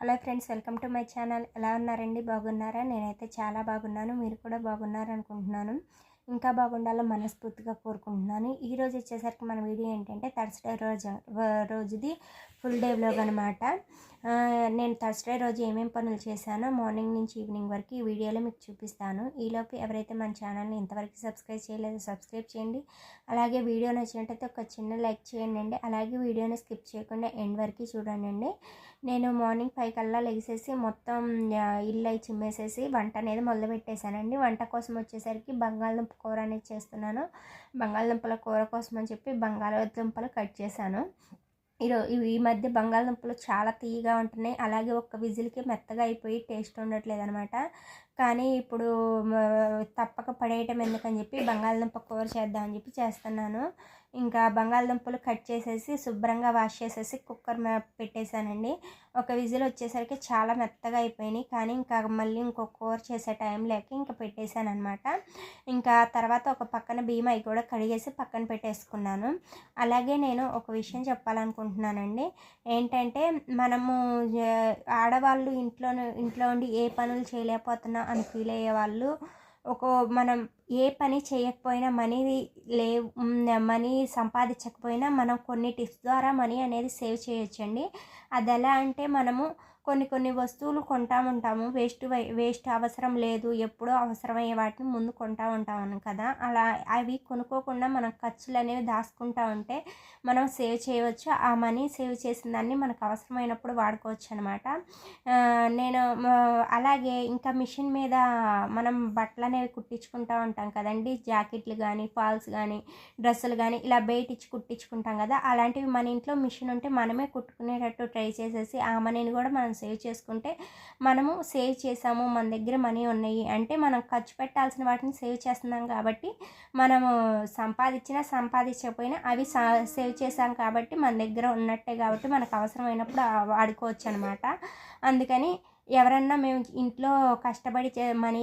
Hello friends welcome to my channel. ఎలా ఉన్నారండి? బాగున్నారా? నేనైతే చాలా బాగున్నాను. మీరు కూడా బాగున్నారనుకుంటున్నాను. ఇంకా బాగుండాలో మనస్ఫూర్తిగా కోరుకుంటున్నాను. ఈ రోజు వచ్చేసరికి మన వీడియో ఏంటంటే థర్స్డే రోజు రోజుది ఫుల్ డే బ్లాగ్ అనమాట నేను థర్స్డే రోజు ఏమేమి పనులు చేశానో మార్నింగ్ నుంచి ఈవినింగ్ వరకు ఈ వీడియోలో మీకు చూపిస్తాను. ఈలోపు ఎవరైతే మన ఛానల్ని ఇంతవరకు సబ్స్క్రైబ్ చేయలేదో సబ్స్క్రైబ్ చేయండి. అలాగే వీడియో నచ్చినట్టయితే ఒక చిన్న లైక్ చేయండి అలాగే వీడియోని స్కిప్ చేయకుండా ఎండ్ వరకు చూడండి నేను మార్నింగ్ ఫైవ్ కల్లా లెగిసేసి మొత్తం ఇల్లు అయి చిమ్మేసేసి వంట అనేది మొదలు పెట్టేశానండి వంట కోసం వచ్చేసరికి బంగాళదుంప కూర అనేది చేస్తున్నాను. బంగాళదుంపల కూర కోసం అని చెప్పి బంగాళదుంపలు కట్ చేశాను. ఈరో ఈ మధ్య బంగాళదుంపలు చాలా తీయగా ఉంటున్నాయి. అలాగే ఒక్క విజిల్కి మెత్తగా అయిపోయి టేస్ట్ ఉండట్లేదు అనమాట కానీ ఇప్పుడు తప్పక పడేయటం ఎందుకని చెప్పి బంగాళదుంప కూర చేద్దామని చెప్పి చేస్తున్నాను. ఇంకా బంగాళదుంపలు కట్ చేసేసి శుభ్రంగా వాష్ చేసేసి కుక్కర్ పెట్టేశానండి. ఒక విజిల్ వచ్చేసరికి చాలా మెత్తగా అయిపోయినాయి. కానీ ఇంకా మళ్ళీ ఇంకో కూర చేసే టైం లేక ఇంకా పెట్టేశాను అనమాట ఇంకా తర్వాత ఒక పక్కన బియ్యం అవి కూడా కడిగేసి పక్కన పెట్టేసుకున్నాను. అలాగే నేను ఒక విషయం చెప్పాలనుకుంటున్నానండి. ఏంటంటే మనము ఆడవాళ్ళు ఇంట్లో ఇంట్లో ఉండి ఏ పనులు చేయలేకపోతున్నా అని ఫీల్ అయ్యే వాళ్ళు ఒక మనం ఏ పని చేయకపోయినా మనీ లే మనీ సంపాదించకపోయినా మనం కొన్ని టిప్స్ ద్వారా మనీ అనేది సేవ్ చేయొచ్చండి. అది ఎలా అంటే మనము కొన్ని కొన్ని వస్తువులు కొంటా ఉంటాము. వేస్ట్ వేస్ట్ అవసరం లేదు. ఎప్పుడో అవసరమయ్యే వాటిని ముందు కొంటా ఉంటాము కదా. అలా అవి కొనుక్కోకుండా మనం ఖర్చులు అనేవి దాచుకుంటా ఉంటే మనం సేవ్ చేయవచ్చు. ఆ మనీ సేవ్ చేసిన దాన్ని మనకు అవసరమైనప్పుడు వాడుకోవచ్చు అనమాట నేను అలాగే ఇంకా మిషన్ మీద మనం బట్టలు అనేవి కుట్టించుకుంటా ఉంటాం కదండి. జాకెట్లు కానీ ఫాల్స్ కానీ డ్రెస్సులు కానీ ఇలా బయట ఇచ్చి కుట్టించుకుంటాం కదా. అలాంటివి మన ఇంట్లో మిషన్ ఉంటే మనమే కుట్టుకునేటట్టు ట్రై చేసేసి ఆ మనీని కూడా మనం మనం సేవ్ చేసుకుంటే మనము సేవ్ చేసాము మన దగ్గర మనీ ఉన్నాయి. అంటే మనం ఖర్చు పెట్టాల్సిన వాటిని సేవ్ చేస్తున్నాం కాబట్టి మనము సంపాదించినా సంపాదించకపోయినా అవి సా- సేవ్ చేసాం కాబట్టి మన దగ్గర ఉన్నట్టే కాబట్టి మనకు అవసరమైనప్పుడు వాడుకోవచ్చు అనమాట అందుకని ఎవరన్నా మేము ఇంట్లో కష్టపడి చే- మనీ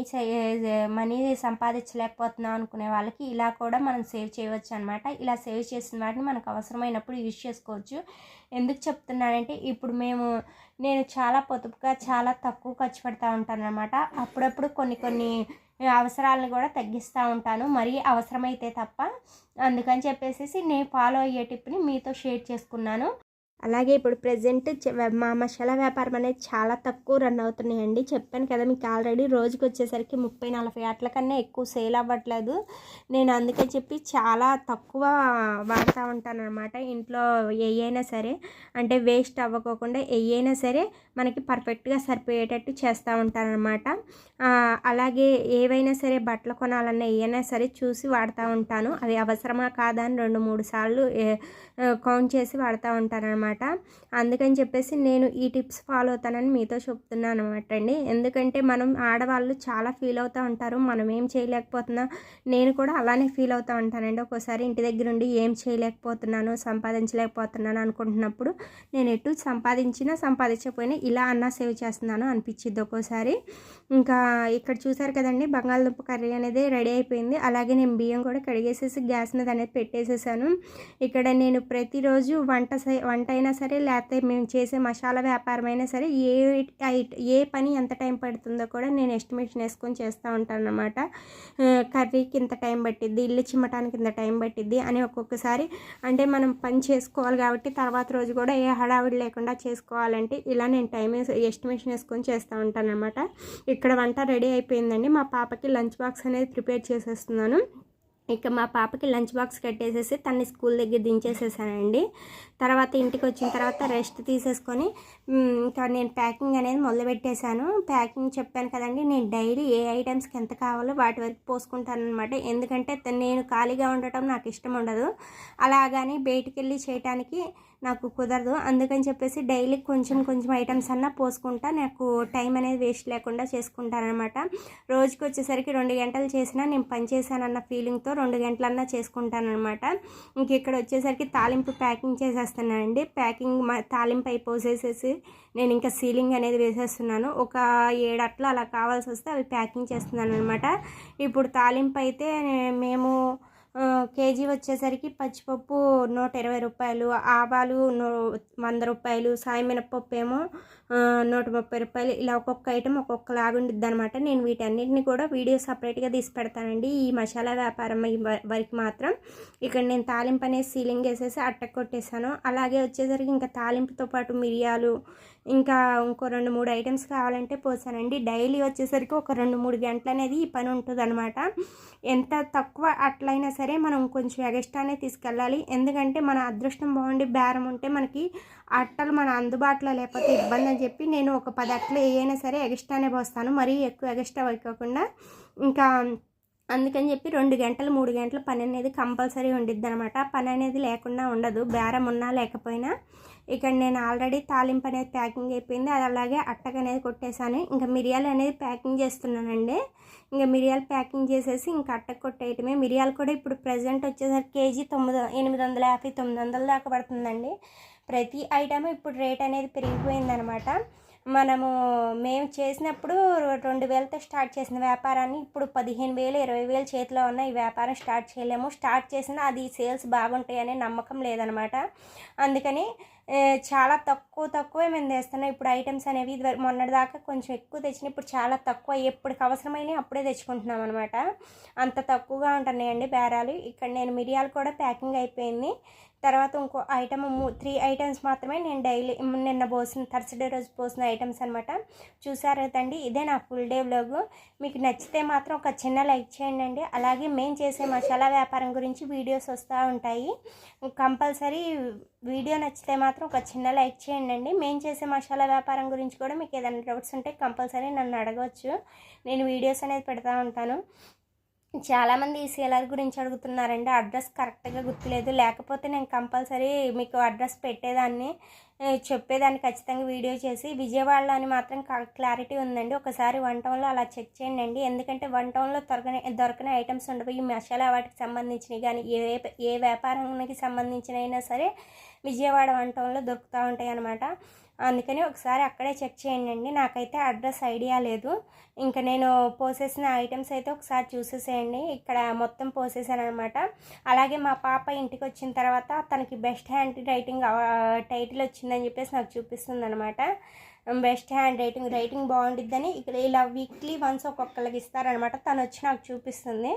మనీ సంపాదించలేకపోతున్నాం అనుకునే వాళ్ళకి ఇలా కూడా మనం సేవ్ చేయవచ్చు అనమాట ఇలా సేవ్ చేసిన వాటిని మనకు అవసరమైనప్పుడు యూజ్ చేసుకోవచ్చు. ఎందుకు చెప్తున్నానంటే ఇప్పుడు మేము నేను చాలా పొదుపుగా చాలా తక్కువ ఖర్చు పెడతా ఉంటాను అనమాట అప్పుడప్పుడు కొన్ని కొన్ని అవసరాలను కూడా తగ్గిస్తూ ఉంటాను. మరీ అవసరమైతే తప్ప. అందుకని చెప్పేసి నేను ఫాలో అయ్యే టిప్ని మీతో షేర్ చేసుకున్నాను. అలాగే ఇప్పుడు ప్రజెంట్ మా మసాలా వ్యాపారం అనేది చాలా తక్కువ రన్ అవుతున్నాయండి. చెప్పాను కదా మీకు ఆల్రెడీ రోజుకి వచ్చేసరికి ముప్పై నలభై అట్ల కన్నా ఎక్కువ సేల్ అవ్వట్లేదు. నేను అందుకే చెప్పి చాలా తక్కువ వాడుతూ ఉంటాను అనమాట ఇంట్లో ఏయైనా సరే అంటే వేస్ట్ అవ్వకోకుండా ఏయైనా సరే మనకి పర్ఫెక్ట్గా సరిపోయేటట్టు చేస్తూ ఉంటాను అనమాట అలాగే ఏవైనా సరే బట్టలు కొనాలన్నా ఏవైనా సరే చూసి వాడుతూ ఉంటాను. అవి అవసరమా కాదా అని రెండు మూడు సార్లు ఏ- కౌంట్ చేసి వాడుతూ ఉంటాను అనమాట అందుకని చెప్పేసి నేను ఈ టిప్స్ ఫాలో అవుతానని మీతో చెప్తున్నాను అనమాట అండి. ఎందుకంటే మనం ఆడవాళ్ళు చాలా ఫీల్ అవుతూ ఉంటారు. మనం ఏం చేయలేకపోతున్నా నేను కూడా అలానే ఫీల్ అవుతూ ఉంటానండి. ఒక్కోసారి ఇంటి దగ్గర ఉండి ఏం చేయలేకపోతున్నాను సంపాదించలేకపోతున్నాను అనుకుంటున్నప్పుడు నేను ఎటు సంపాదించినా సంపాదించకపోయినా ఇలా అన్నా సేవ్ చేస్తున్నాను అనిపించింది ఒక్కోసారి. ఇంకా ఇక్కడ చూసారు కదండి బంగాళదుంప కర్రీ అనేది రెడీ అయిపోయింది. అలాగే నేను బియ్యం కూడా కడిగేసేసి గ్యాస్ మీద అనేది పెట్టేసేసాను. ఇక్కడ నేను ప్రతిరోజు వంట వంట అయినా సరే లేకపోతే మేము చేసే మసాలా వ్యాపారం అయినా సరే ఏ ఏ పని ఎంత టైం పడుతుందో కూడా నేను ఎస్టిమేషన్ వేసుకొని చేస్తూ ఉంటాను అనమాట కర్రీకి ఇంత టైం పట్టిద్ది ఇల్లు చిమ్మటానికి ఇంత టైం పట్టిద్ది అని ఒక్కొక్కసారి. అంటే మనం పని చేసుకోవాలి కాబట్టి తర్వాత రోజు కూడా ఏ హడావిడి లేకుండా చేసుకోవాలంటే ఇలా నేను టైం ఎస్టిమేషన్ వేసుకొని చేస్తూ ఉంటాను అనమాట ఇక్కడ వంట రెడీ అయిపోయిందండి. మా పాపకి లంచ్ బాక్స్ అనేది ప్రిపేర్ చేసేస్తున్నాను. ఇక మా పాపకి లంచ్ బాక్స్ కట్టేసేసి తన్ని స్కూల్ దగ్గర దించేసేసానండి. తర్వాత ఇంటికి వచ్చిన తర్వాత రెస్ట్ తీసేసుకొని ఇంకా నేను ప్యాకింగ్ అనేది మొదలుపెట్టేశాను. ప్యాకింగ్ చెప్పాను కదండి నేను డైలీ ఏ ఐటమ్స్కి ఎంత కావాలో వాటి వరకు పోసుకుంటాను అనమాట ఎందుకంటే నేను ఖాళీగా ఉండటం నాకు ఇష్టం ఉండదు. అలాగని బయటికి వెళ్ళి చేయటానికి నాకు కుదరదు. అందుకని చెప్పేసి డైలీ కొంచెం కొంచెం ఐటమ్స్ అన్నా పోసుకుంటా. నాకు టైం అనేది వేస్ట్ లేకుండా చేసుకుంటాను అనమాట రోజుకి వచ్చేసరికి రెండు గంటలు చేసినా నేను పనిచేశానన్న ఫీలింగ్తో రెండు గంటలన్నా చేసుకుంటానమాట ఇంక ఇక్కడ వచ్చేసరికి తాలింపు ప్యాకింగ్ చేసేస్తున్నానండి ప్యాకింగ్ మ- తాలింపు అయిపోసేసేసి నేను ఇంకా సీలింగ్ అనేది వేసేస్తున్నాను. ఒక ఏడు అట్లా అలా కావాల్సి వస్తే అవి ప్యాకింగ్ చేస్తున్నాను అనమాట ఇప్పుడు తాలింపు అయితే మేము కేజీ వచ్చేసరికి పచ్చిపప్పు నూట ఇరవై రూపాయలు ఆవాలు నూ వంద రూపాయలు సాయి మినపప్పు ఏమో నూట ముప్పై రూపాయలు. ఇలా ఒక్కొక్క ఐటెం ఒక్కొక్కలాగా ఉండిద్ది అనమాట నేను వీటన్నిటిని కూడా వీడియో సపరేట్గా తీసి పెడతానండి. ఈ మసాలా వ్యాపారం వరకు మాత్రం. ఇక్కడ నేను తాలింపు అనేది సీలింగ్ వేసేసి అట్ట కొట్టేసాను అలాగే వచ్చేసరికి ఇంకా తాలింపుతో పాటు మిరియాలు ఇంకా ఇంకో రెండు మూడు ఐటమ్స్ కావాలంటే పోసానండి. డైలీ వచ్చేసరికి ఒక రెండు మూడు గంటలు అనేది ఈ పని ఉంటుంది అనమాట ఎంత తక్కువ అట్లయినా సరే మనం కొంచెం ఎగస్ట్రానే తీసుకెళ్ళాలి. ఎందుకంటే మన అదృష్టం బాగుండి బేరం ఉంటే మనకి అట్టలు మన అందుబాటులో లేకపోతే ఇబ్బంది అని చెప్పి నేను ఒక పది అట్టలు ఏవైనా సరే ఎగస్ట్రానే పోస్తాను. మరీ ఎక్కువ ఎగస్ట్రా వైకోకుండా ఇంకా అందుకని చెప్పి రెండు గంటలు మూడు గంటల పని అనేది కంపల్సరీ ఉండిద్ది అనమాట పని అనేది లేకుండా ఉండదు. బేరం ఉన్నా లేకపోయినా. ఇక్కడ నేను ఆల్రెడీ తాలింపు అనేది ప్యాకింగ్ అయిపోయింది. అది అలాగే అట్టక అనేది కొట్టేశాను. ఇంకా మిరియాలు అనేది ప్యాకింగ్ చేస్తున్నానండి. ఇంకా మిరియాలు ప్యాకింగ్ చేసేసి ఇంకా అట్టకు కొట్టేయటమే. మిరియాలు కూడా ఇప్పుడు ప్రజెంట్ వచ్చేసరికి కేజీ తొమ్మిది ఎనిమిది వందల యాభై తొమ్మిది వందల దాకా పడుతుందండి. ప్రతి ఐటమ్ ఇప్పుడు రేట్ అనేది పెరిగిపోయిందనమాట. మనము మేము చేసినప్పుడు రెండు వేలతో స్టార్ట్ చేసిన వ్యాపారాన్ని ఇప్పుడు పదిహేను వేలు ఇరవై వేలు చేతిలో ఉన్న ఈ వ్యాపారం స్టార్ట్ చేయలేము. స్టార్ట్ చేసినా అది సేల్స్ బాగుంటాయి అనే నమ్మకం లేదనమాట. అందుకని చాలా తక్కువ తక్కువే మేము తెస్తున్నాం. ఇప్పుడు ఐటమ్స్ అనేవి మొన్నటిదాకా కొంచెం ఎక్కువ తెచ్చిన ఇప్పుడు చాలా తక్కువ. ఎప్పటికి అవసరమైన అప్పుడే తెచ్చుకుంటున్నాం అనమాట. అంత తక్కువగా ఉంటున్నాయండి బేరాలు. ఇక్కడ నేను మిరియాలు కూడా ప్యాకింగ్ అయిపోయింది. తర్వాత ఇంకో ఐటమ్ త్రీ ఐటమ్స్ మాత్రమే నేను డైలీ నిన్న పోసిన థర్స్డే రోజు పోసిన ఐటమ్స్ అనమాట చూసారు కదండి ఇదే నా ఫుల్ డే బ్లాగ్ మీకు నచ్చితే మాత్రం ఒక చిన్న లైక్ చేయండి అండి. అలాగే మేము చేసే మసాలా వ్యాపారం గురించి వీడియోస్ వస్తూ ఉంటాయి. కంపల్సరీ వీడియో నచ్చితే మాత్రం ఒక చిన్న లైక్ చేయండి అండి. మేము చేసే మసాలా వ్యాపారం గురించి కూడా మీకు ఏదైనా డౌట్స్ ఉంటే కంపల్సరీ నన్ను అడగవచ్చు. నేను వీడియోస్ అనేది పెడతా ఉంటాను. చాలామంది ఈ సీలర్ గురించి అడుగుతున్నారండి. అడ్రస్ కరెక్ట్గా గుర్తులేదు. లేకపోతే నేను కంపల్సరీ మీకు అడ్రస్ పెట్టేదాన్ని చెప్పేదాన్ని ఖచ్చితంగా వీడియో చేసి విజయవాడలో అని మాత్రం క్లారిటీ ఉందండి. ఒకసారి వన్ టౌన్లో అలా చెక్ చేయండి అండి ఎందుకంటే వన్ టౌన్లో దొరకని దొరకని ఐటమ్స్ ఉండవు. ఈ మసాలా వాటికి సంబంధించినవి కానీ ఏ ఏ వ్యాపారానికి సంబంధించిన అయినా సరే విజయవాడ వన్ టౌన్లో దొరుకుతూ ఉంటాయి అన్నమాట అందుకని ఒకసారి అక్కడే చెక్ చేయండి అండి నాకైతే అడ్రస్ ఐడియా లేదు. ఇంకా నేను పోసేసిన ఐటమ్స్ అయితే ఒకసారి చూసేసేయండి. ఇక్కడ మొత్తం పోసేసాను అనమాట అలాగే మా పాప ఇంటికి వచ్చిన తర్వాత తనకి బెస్ట్ హ్యాండ్ రైటింగ్ టైటిల్ వచ్చిందని చెప్పేసి నాకు చూపిస్తుంది అనమాట బెస్ట్ హ్యాండ్ రైటింగ్ రైటింగ్ బాగుండిద్దని. ఇక్కడ ఇలా వీక్లీ వన్స్ ఒక్కొక్కరికి ఇస్తారనమాట తను వచ్చి నాకు చూపిస్తుంది.